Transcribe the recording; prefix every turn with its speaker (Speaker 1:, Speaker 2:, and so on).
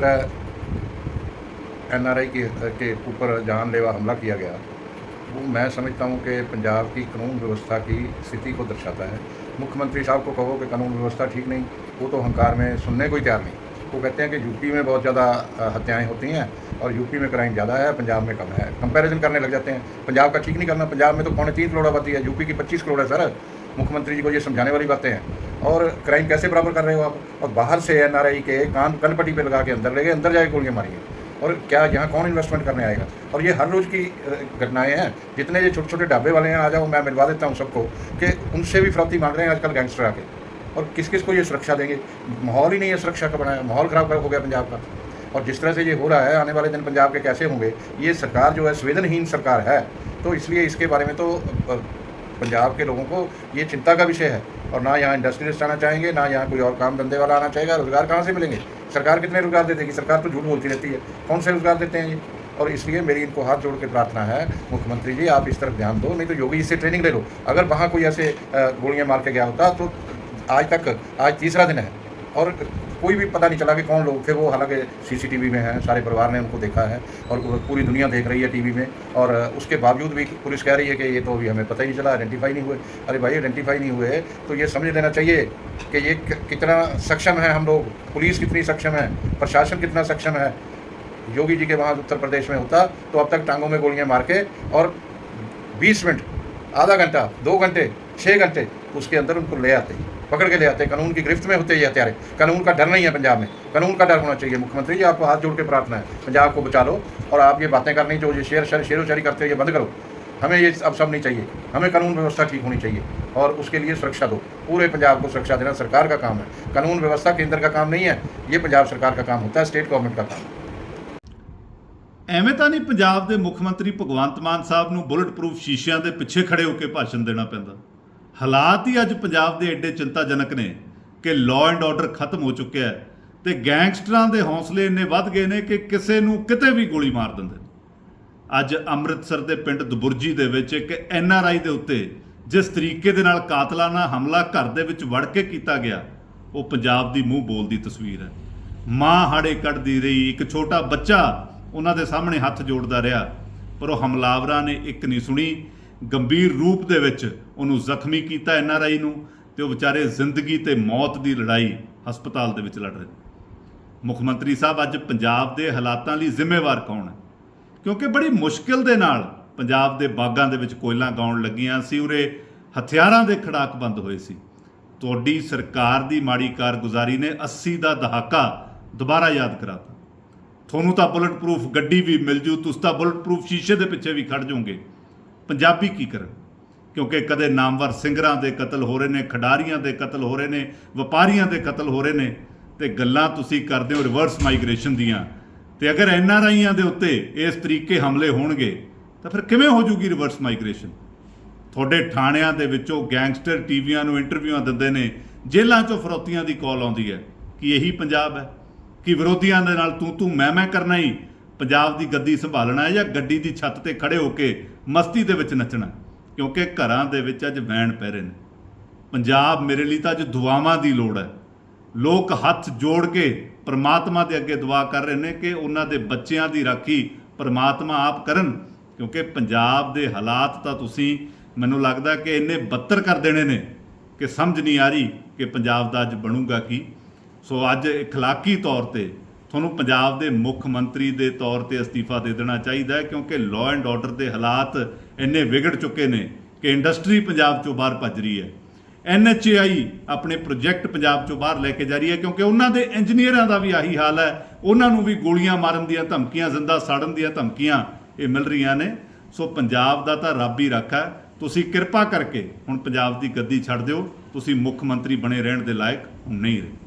Speaker 1: तरह एनआरआई के के ऊपर जानलेवा हमला किया गया। वो मैं समझता हूँ कि पंजाब की कानून व्यवस्था की स्थिति को दर्शाता है। मुख्यमंत्री साहब को कहो कि कानून व्यवस्था ठीक नहीं, वो तो हंकार में सुनने को ही तैयार नहीं। वो कहते हैं कि यूपी में बहुत ज़्यादा हत्याएँ होती हैं और यूपी में क्राइम ज़्यादा है, पंजाब में कम है। कंपैरिजन करने लग जाते हैं। पंजाब का ठीक नहीं करना, पंजाब में तो पौने तीन करोड़ आबादी है। यूपी की पच्चीस करोड़ है, सर। मुख्यमंत्री जी को ये समझाने वाली बातें हैं। और क्राइम कैसे बराबर कर रहे हो आप? और बाहर से एनआरआई के कान कनपट्टी पे लगा के अंदर ले गए, अंदर जाके गोलियाँ मारिए और क्या यहाँ कौन इन्वेस्टमेंट करने आएगा? और ये हर रोज़ की घटनाएँ हैं। जितने ये छोटे छोटे ढाबे वाले हैं, आ जाओ, मैं मिलवा देता हूँ सबको कि उनसे भी फरौती मांग रहे हैं आजकल गैंगस्टर आके। और किस किस को ये सुरक्षा देंगे? माहौल ही नहीं है सुरक्षा का बनाया माहौल ख़राब हो गया पंजाब का। और जिस तरह से ये हो रहा है, आने वाले दिन पंजाब के कैसे होंगे? ये सरकार जो है, संवेदनहीन सरकार है। तो इसलिए इसके बारे में तो पंजाब के लोगों को ये चिंता का विषय है और ना यहाँ इंडस्ट्रियलिस्ट आना चाहेंगे, ना यहाँ कोई और काम धंधे वाला आना चाहेगा। रोज़गार कहाँ से मिलेंगे? सरकार कितने रोज़गार दे देगी? सरकार तो झूठ बोलती रहती है। कौन से रोज़गार देते हैं ये? और इसलिए मेरी इनको हाथ जोड़ के प्रार्थना है, मुख्यमंत्री जी, आप इस तरफ़ ध्यान दो, नहीं तो योगी जी से ट्रेनिंग ले लो। अगर वहाँ कोई ऐसे गोलियाँ मार के गया होता तो आज तक, आज तीसरा दिन है। और कोई भी पता नहीं चला कि कौन लोग थे। वो हालाँकि सीसीटीवी में हैं, सारे परिवार ने उनको देखा है और पूरी दुनिया देख रही है टीवी में और उसके बावजूद भी पुलिस कह रही है कि ये तो अभी हमें पता ही नहीं चला आइडेंटिफाई नहीं हुए। अरे भाई आइडेंटिफाई नहीं हुए तो ये समझ लेना चाहिए कि ये कितना सक्षम है हम लोग। पुलिस कितनी सक्षम है, प्रशासन कितना सक्षम है। योगी जी के वहाँ उत्तर प्रदेश में होता तो अब तक टांगों में गोलियाँ मार के और 20 मिनट, आधा घंटा, दो घंटे छः घंटे उसके अंदर उनको ले आते पकड़ के ले आते कानून की गिरफ्त में होते ये हत्यारे कानून का डर नहीं है पंजाब में कानून का डर होना चाहिए मुख्यमंत्री जी आपको हाथ जोड़ के प्रार्थना है पंजाब को बचा लो और आप ये बातें करनी जो ये शेर शर शेरो शायरी करते हो ये बंद करो हमें ये अब सब नहीं चाहिए हमें कानून व्यवस्था ठीक होनी चाहिए और उसके लिए सुरक्षा दो पूरे पंजाब को सुरक्षा देना सरकार का काम है कानून व्यवस्था केंद्र का काम नहीं है ये पंजाब सरकार का काम होता है स्टेट गवर्नमेंट का काम है
Speaker 2: ਐਵੇਂ ਤਾਂ ਨਹੀਂ ਪੰਜਾਬ ਦੇ ਮੁੱਖ ਮੰਤਰੀ ਭਗਵੰਤ ਮਾਨ ਸਾਹਿਬ ਨੂੰ ਬੁਲਟ ਪ੍ਰੂਫ ਸ਼ੀਸ਼ਿਆਂ ਦੇ ਪਿੱਛੇ ਖੜੇ ਹੋ ਕੇ ਭਾਸ਼ਣ ਦੇਣਾ ਪੈਂਦਾ ਹਾਲਾਤ ਹੀ ਅੱਜ ਪੰਜਾਬ ਦੇ ਐਡੇ ਚਿੰਤਾਜਨਕ ਨੇ ਕਿ ਲਾਅ ਐਂਡ ਆਰਡਰ ਖਤਮ ਹੋ ਚੁੱਕਿਆ ਹੈ ਤੇ ਗੈਂਗਸਟਰਾਂ ਦੇ ਹੌਸਲੇ ਇੰਨੇ ਵੱਧ ਗਏ ਨੇ ਕਿ ਕਿਸੇ ਨੂੰ ਕਿਤੇ ਵੀ ਗੋਲੀ ਮਾਰ ਦਿੰਦੇ ਨੇ। ਅੱਜ ਅੰਮ੍ਰਿਤਸਰ ਦੇ ਪਿੰਡ ਦਬੁਰਜੀ ਦੇ ਵਿੱਚ ਇੱਕ ਐਨ ਆਰ ਆਈ ਦੇ ਉੱਤੇ ਜਿਸ ਤਰੀਕੇ ਦੇ ਨਾਲ ਕਾਤਲਾਨਾ ਹਮਲਾ ਘਰ ਦੇ ਵਿੱਚ ਵੜ ਕੇ ਕੀਤਾ ਗਿਆ, ਉਹ ਪੰਜਾਬ ਦੀ ਮੂੰਹ ਬੋਲਦੀ ਤਸਵੀਰ ਹੈ। ਮਾਂ ਹਾੜੇ ਕੱਢਦੀ ਰਹੀ, ਇੱਕ ਛੋਟਾ ਬੱਚਾ ਉਹਨਾਂ ਦੇ ਸਾਹਮਣੇ ਹੱਥ ਜੋੜਦਾ ਰਿਹਾ, ਪਰ ਉਹ ਹਮਲਾਵਰਾਂ ਨੇ ਇੱਕ ਨਹੀਂ ਸੁਣੀ। ਗੰਭੀਰ ਰੂਪ ਦੇ ਵਿੱਚ ਉਹਨੂੰ ਜ਼ਖਮੀ ਕੀਤਾ ਐਨ ਆਰ ਆਈ ਨੂੰ ਤੇ ਉਹ ਵਿਚਾਰੇ ਜ਼ਿੰਦਗੀ ਤੇ ਮੌਤ ਦੀ ਲੜਾਈ ਹਸਪਤਾਲ ਦੇ ਵਿੱਚ ਲੜ ਰਹੇ ਮੁੱਖ ਮੰਤਰੀ ਸਾਹਿਬ, ਅੱਜ ਪੰਜਾਬ ਦੇ ਹਾਲਾਤਾਂ ਲਈ ਜ਼ਿੰਮੇਵਾਰ ਕੌਣ ਹੈ? ਕਿਉਂਕਿ ਬੜੀ ਮੁਸ਼ਕਿਲ ਦੇ ਨਾਲ ਪੰਜਾਬ ਦੇ ਬਾਗਾਂ ਦੇ ਵਿੱਚ ਕੋਇਲਾਂ ਗਾਉਣ ਲੱਗੀਆਂ ਸੀ, ਉਰੇ ਹਥਿਆਰਾਂ ਦੇ ਖੜਾਕ ਬੰਦ ਹੋਏ ਸੀ। ਤੁਹਾਡੀ ਸਰਕਾਰ ਦੀ ਮਾੜੀ ਕਾਰਗੁਜ਼ਾਰੀ ਨੇ 80 ਦਾ ਦਹਾਕਾ ਦੁਬਾਰਾ ਯਾਦ ਕਰਾਤਾ। ਤੁਹਾਨੂੰ ਤਾਂ ਬੁਲਟ ਪ੍ਰੂਫ ਗੱਡੀ ਵੀ ਮਿਲ ਜੂ, ਤੁਸੀਂ ਤਾਂ ਬੁਲਟ ਪ੍ਰੂਫ ਸ਼ੀਸ਼ੇ ਦੇ ਪਿੱਛੇ ਵੀ ਖੜ ਜਾਓਗੇ। ਪੰਜਾਬੀ ਕੀ ਕਰਨ? ਕਿਉਂਕਿ ਕਦੇ ਨਾਮਵਰ ਸਿੰਗਰਾਂ ਦੇ ਕਤਲ ਹੋ ਰਹੇ ਨੇ, ਖਿਡਾਰੀਆਂ ਦੇ ਕਤਲ ਹੋ ਰਹੇ ਨੇ, ਵਪਾਰੀਆਂ ਦੇ ਕਤਲ ਹੋ ਰਹੇ ਨੇ ਤੇ ਗੱਲਾਂ ਤੁਸੀਂ ਕਰਦੇ ਹੋ ਰਿਵਰਸ ਮਾਈਗ੍ਰੇਸ਼ਨ ਦੀਆਂ। ਤੇ ਅਗਰ ਐਨ ਆਰ ਆਈਆਂ ਦੇ ਉੱਤੇ ਇਸ ਤਰੀਕੇ ਹਮਲੇ ਹੋਣਗੇ, ਤਾਂ ਫਿਰ ਕਿਵੇਂ ਹੋ ਜੂਗੀ ਰਿਵਰਸ ਮਾਈਗ੍ਰੇਸ਼ਨ? ਤੁਹਾਡੇ ਥਾਣਿਆਂ ਦੇ ਵਿੱਚੋਂ ਗੈਂਗਸਟਰ ਟੀਵੀਆਂ ਨੂੰ ਇੰਟਰਵਿਊਆਂ ਦਿੰਦੇ ਨੇ, ਜੇਲ੍ਹਾਂ 'ਚੋਂ ਫਰੋਤੀਆਂ ਦੀ ਕਾਲ ਆਉਂਦੀ ਹੈ ਕਿ ਇਹੀ ਪੰਜਾਬ ਹੈ, ਕਿ ਵਿਰੋਧੀਆਂ ਦੇ ਨਾਲ ਤੂੰ ਤੂੰ ਮੈਂ ਮੈਂ ਕਰਨਾ ਹੀ ਪੰਜਾਬ ਦੀ ਗੱਦੀ ਸੰਭਾਲਣਾ ਹੈ ਜਾਂ ਗੱਡੀ ਦੀ ਛੱਤ ਤੇ ਖੜੇ ਹੋ ਕੇ ਮਸਤੀ ਦੇ ਵਿੱਚ ਨੱਚਣਾ ਕਿਉਂਕਿ ਘਰਾਂ ਦੇ ਵਿੱਚ ਅੱਜ ਵੈਣ ਪੈ ਰਹੇ ਨੇ ਪੰਜਾਬ ਮੇਰੇ ਲਈ ਤਾਂ ਅੱਜ ਦੁਆਵਾਂ ਦੀ ਲੋੜ ਹੈ ਲੋਕ ਹੱਥ ਜੋੜ ਕੇ ਪ੍ਰਮਾਤਮਾ ਦੇ ਅੱਗੇ ਦੁਆ ਕਰ ਰਹੇ ਨੇ ਕਿ ਉਹਨਾਂ ਦੇ ਬੱਚਿਆਂ ਦੀ ਰਾਖੀ ਪ੍ਰਮਾਤਮਾ ਆਪ ਕਰਨ ਕਿਉਂਕਿ ਪੰਜਾਬ ਦੇ ਹਾਲਾਤ ਤਾਂ ਤੁਸੀਂ ਮੈਨੂੰ ਲੱਗਦਾ ਕਿ ਇੰਨੇ ਬੱਤਰ ਕਰ ਦੇਣੇ ਨੇ ਕਿ ਸਮਝ ਨਹੀਂ ਆ ਰਹੀ ਕਿ ਪੰਜਾਬ ਦਾ ਅੱਜ ਬਣੂਗਾ ਕੀ ਸੋ ਅੱਜ اخلاقی ਤੌਰ ਤੇ ਤੁਹਾਨੂੰ ਪੰਜਾਬ ਦੇ ਮੁੱਖ ਮੰਤਰੀ ਦੇ ਤੌਰ ਤੇ ਅਸਤੀਫਾ ਦੇ ਦੇਣਾ ਚਾਹੀਦਾ ਹੈ, ਕਿਉਂਕਿ ਲਾਅ ਐਂਡ ਆਰਡਰ ਦੇ ਹਾਲਾਤ ਇੰਨੇ ਵਿਗੜ ਚੁੱਕੇ ਨੇ ਕਿ ਇੰਡਸਟਰੀ ਪੰਜਾਬ ਚੋਂ ਬਾਹਰ ਭੱਜ ਰਹੀ ਹੈ। ਐਨਐਚਏਆਈ ਆਪਣੇ ਪ੍ਰੋਜੈਕਟ ਪੰਜਾਬ ਚੋਂ ਬਾਹਰ ਲੈ ਕੇ ਜਾ ਰਹੀ ਹੈ, ਕਿਉਂਕਿ ਉਹਨਾਂ ਦੇ ਇੰਜੀਨੀਅਰਾਂ ਦਾ ਵੀ ਆਹੀ ਹਾਲ ਹੈ। ਉਹਨਾਂ ਨੂੰ ਵੀ ਗੋਲੀਆਂ ਮਾਰਨ ਦੀਆਂ ਧਮਕੀਆਂ, ਜ਼ਿੰਦਾ ਸਾੜਨ ਦੀਆਂ ਧਮਕੀਆਂ ਇਹ ਮਿਲ ਰਹੀਆਂ ਨੇ। ਸੋ ਪੰਜਾਬ ਦਾ ਤਾਂ ਰੱਬ ਹੀ ਰੱਖਾ ਹੈ। ਤੁਸੀਂ ਕਿਰਪਾ ਕਰਕੇ ਹੁਣ ਪੰਜਾਬ ਦੀ ਗੱਦੀ ਛੱਡ ਦਿਓ। ਤੁਸੀਂ ਮੁੱਖ ਮੰਤਰੀ ਬਣੇ ਰਹਿਣ ਦੇ ਲਾਇਕ ਨਹੀਂ ਰਹੇ।